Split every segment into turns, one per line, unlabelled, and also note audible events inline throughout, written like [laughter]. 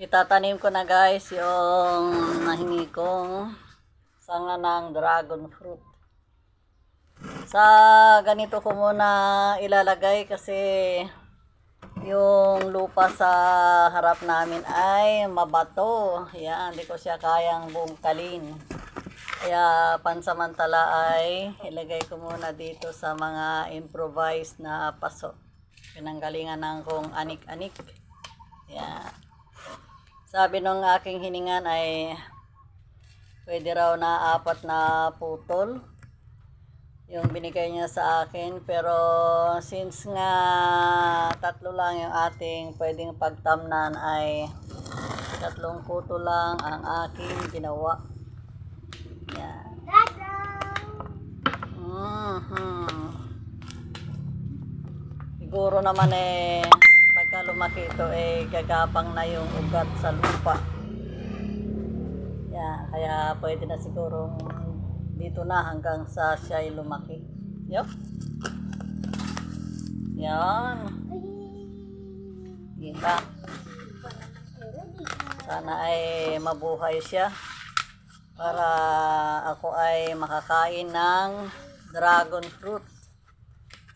Itatanim ko na guys yung nahingi kong sanga ng dragon fruit. Sa ganito ko muna ilalagay kasi yung lupa sa harap namin ay mabato. Yan, hindi ko siya kayang bungkalin. Kaya pansamantala ay ilagay ko muna dito sa mga improvised na paso. Pinanggalingan ng kong anik-anik. Yan. Sabi nung aking hiningan ay pwede raw na apat na putol yung binigay niya sa akin. Pero since nga tatlo lang yung ating pwedeng pagtamnan ay tatlong kuto lang ang aking ginawa. Yan. Mhm. Siguro naman eh, pagka lumaki ito eh, gagapang na yung ugat sa lupa. Yan, kaya pwede na siguro dito na hanggang sa siya ay lumaki. Yup. Yan. Diba? Sana ay mabuhay siya para ako ay makakain ng dragon fruit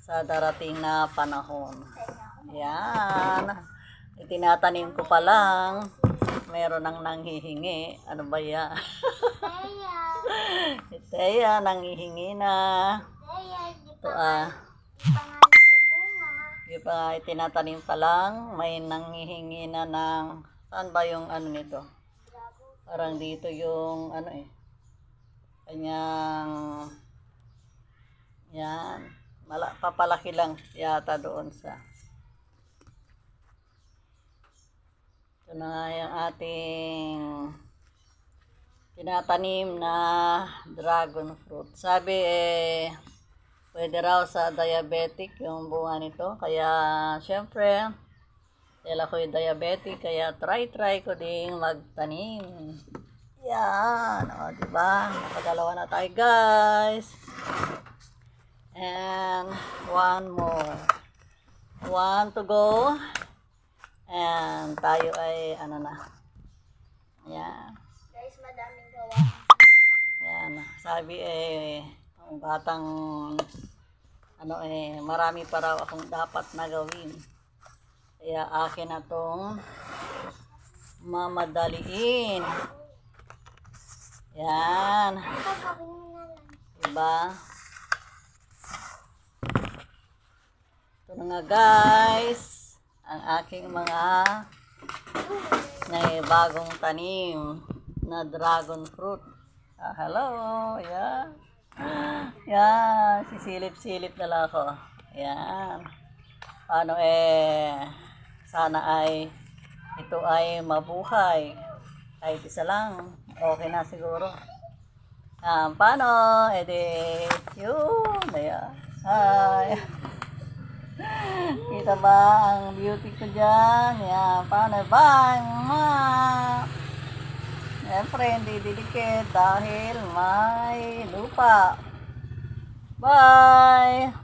sa darating na panahon. Yan. Itinatanim ko pa lang. Meron nang nanghihingi. Ano ba yan? [laughs] Teya, nanghihingi na. Ito ah. Di pa itinatanim pa lang. May nanghihingi na ng... Saan ba yung ano nito? Parang dito yung ano eh. Kanyang... Yan. Mala, papalaki lang yata doon sa... Ito na yung ating tinatanim na dragon fruit. Sabi eh, pwede raw sa diabetic yung bunga nito. Kaya, syempre, dahil ako'y diabetic, kaya try-try ko ding magtanim. Yan, o, diba? Nakadalawa na tayo, guys. And one more. One to go. And tayo ay, ano na. Yan.
Guys, madaming gawa.
Yan. Sabi eh, ang batang, ano eh, marami pa raw akong dapat na gawin. Kaya akin na tong mamadaliin. Yan.
Gagawin mo na lang.
Diba? Ito na nga guys, ang aking mga na bagong tanim na dragon fruit. Ah, hello, yeah. Yan, sisilip-silip na lang ako. Yan. Paano eh, sana ay ito ay mabuhay. Kahit isa lang, okay na siguro. Um, paano? E di, yun, ayan. Hi. Kita ba ang beauty ko dyan? Yan, paano? Bye! Ma! Siyempre, hindi didikit dahil may lupa. Bye!